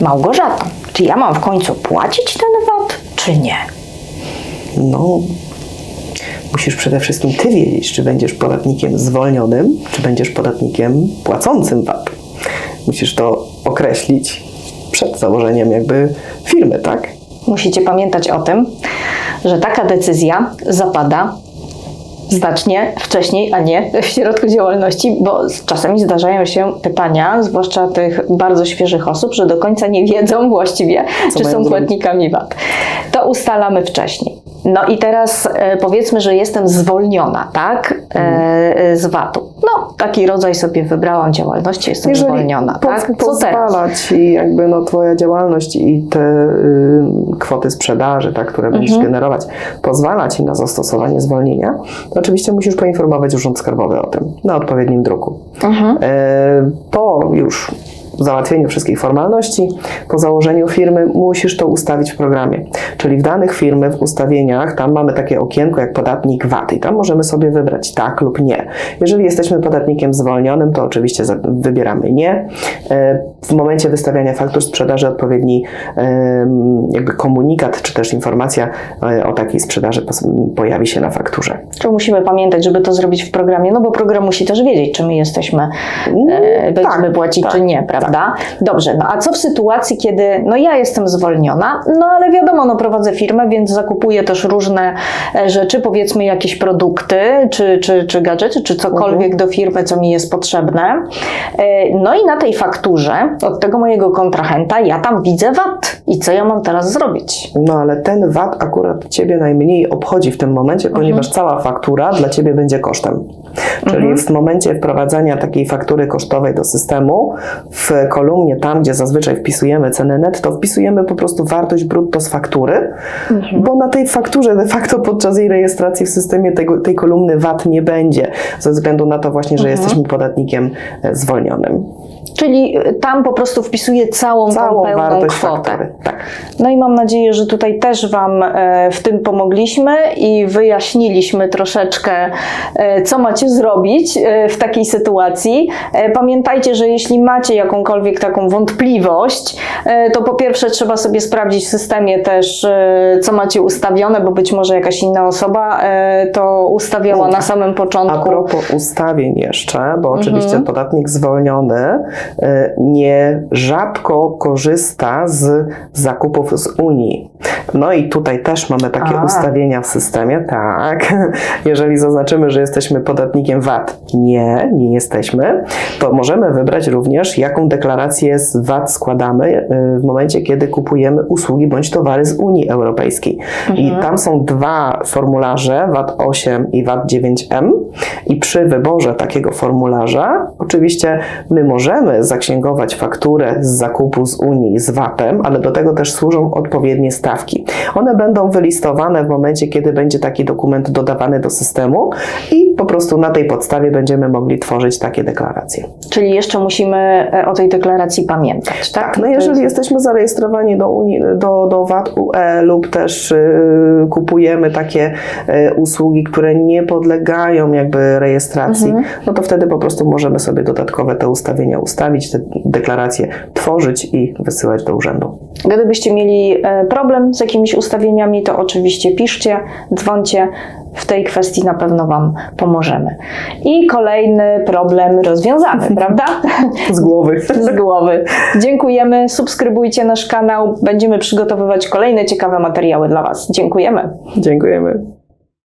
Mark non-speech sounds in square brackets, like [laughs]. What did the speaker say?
Małgorzata, czy ja mam w końcu płacić ten VAT, czy nie? No, musisz przede wszystkim ty wiedzieć, czy będziesz podatnikiem zwolnionym, czy będziesz podatnikiem płacącym VAT. Musisz to określić przed założeniem jakby firmy, tak? Musicie pamiętać o tym, że taka decyzja zapada znacznie wcześniej, a nie w środku działalności, bo czasami zdarzają się pytania, zwłaszcza tych bardzo świeżych osób, że do końca nie wiedzą [laughs] właściwie, Co czy są płatnikami VAT. To ustalamy wcześniej. No i teraz e, powiedzmy, że jestem zwolniona, tak, e, z VAT-u. No, taki rodzaj sobie wybrałam działalności, jestem zwolniona, po- tak? Co teraz? pozwala ci jakby no, twoja działalność i te y, kwoty sprzedaży, tak, które będziesz Mhm. generować, pozwala ci na zastosowanie zwolnienia, to oczywiście musisz poinformować Urząd Skarbowy o tym na odpowiednim druku. Mhm. E, Po już załatwieniu wszystkich formalności, po założeniu firmy musisz to ustawić w programie. Czyli w danych firmy, w ustawieniach, tam mamy takie okienko jak podatnik VAT i tam możemy sobie wybrać tak lub nie. Jeżeli jesteśmy podatnikiem zwolnionym, to oczywiście wybieramy nie. E, W momencie wystawiania faktur sprzedaży odpowiedni jakby komunikat, czy też informacja e, o takiej sprzedaży pojawi się na fakturze. Czy musimy pamiętać, żeby to zrobić w programie? No bo program musi też wiedzieć, czy my jesteśmy, e, będziemy tak, płacić, tak, czy nie, prawda? Dobrze, no a co w sytuacji, kiedy no ja jestem zwolniona, no ale wiadomo, no prowadzę firmę, więc zakupuję też różne e, rzeczy, powiedzmy jakieś produkty, czy, czy, czy gadżety, czy cokolwiek do firmy, co mi jest potrzebne. E, No i na tej fakturze od tego mojego kontrahenta ja tam widzę VAT. I co ja mam teraz zrobić? No ale ten VAT akurat Ciebie najmniej obchodzi w tym momencie, ponieważ cała faktura dla Ciebie będzie kosztem. Czyli w momencie wprowadzania takiej faktury kosztowej do systemu, w kolumnie tam, gdzie zazwyczaj wpisujemy cenę netto, wpisujemy po prostu wartość brutto z faktury, bo na tej fakturze de facto podczas jej rejestracji w systemie tego, tej kolumny VAT nie będzie, ze względu na to właśnie, że jesteśmy podatnikiem e, zwolnionym. Czyli e, tam po prostu wpisuję całą, Całą pełną kwotę. Tak. No i mam nadzieję, że tutaj też Wam e, w tym pomogliśmy i wyjaśniliśmy troszeczkę, e, co macie zrobić e, w takiej sytuacji. Pamiętajcie, że jeśli macie jakąkolwiek taką wątpliwość, to po pierwsze trzeba sobie sprawdzić w systemie też, co macie ustawione, bo być może jakaś inna osoba to ustawiała No, na samym A początku. propos ustawień jeszcze, bo oczywiście podatnik zwolniony y, nie rzadko korzysta z zakupów z Unii. No i tutaj też mamy takie A. ustawienia w systemie, tak. [laughs] Jeżeli zaznaczymy, że jesteśmy podatnikiem VAT, nie, nie jesteśmy, to możemy wybrać również, jaką deklarację z VAT składamy y, w momencie, kiedy kupujemy usługi bądź towary z Unii Europejskiej. I tam są dwa formularze, VAT 8 i VAT 9M. I przy wyborze takiego formularza, oczywiście my możemy zaksięgować fakturę z zakupu z Unii z VAT-em, ale do tego też służą odpowiednie stawki. One będą wylistowane w momencie, kiedy będzie taki dokument dodawany do systemu i po prostu na tej podstawie będziemy mogli tworzyć takie deklaracje. Czyli jeszcze musimy e, o tej deklaracji pamiętać, tak? Tak, no jeżeli jest- jesteśmy zarejestrowani do, Unii, do, do VAT UE lub też y, kupujemy takie y, usługi, które nie podlegają jakby rejestracji, Mhm. no to wtedy po prostu możemy sobie dodatkowe te ustawienia ustawić, te deklaracje tworzyć i wysyłać do urzędu. Gdybyście mieli e, problem z jakimiś ustawieniami, to oczywiście piszcie, dzwońcie. W tej kwestii na pewno Wam pomożemy. I kolejny problem rozwiązany, [laughs] prawda? Z głowy. [laughs] Z głowy. Dziękujemy, subskrybujcie nasz kanał. Będziemy przygotowywać kolejne ciekawe materiały dla Was. Dziękujemy. Dziękujemy.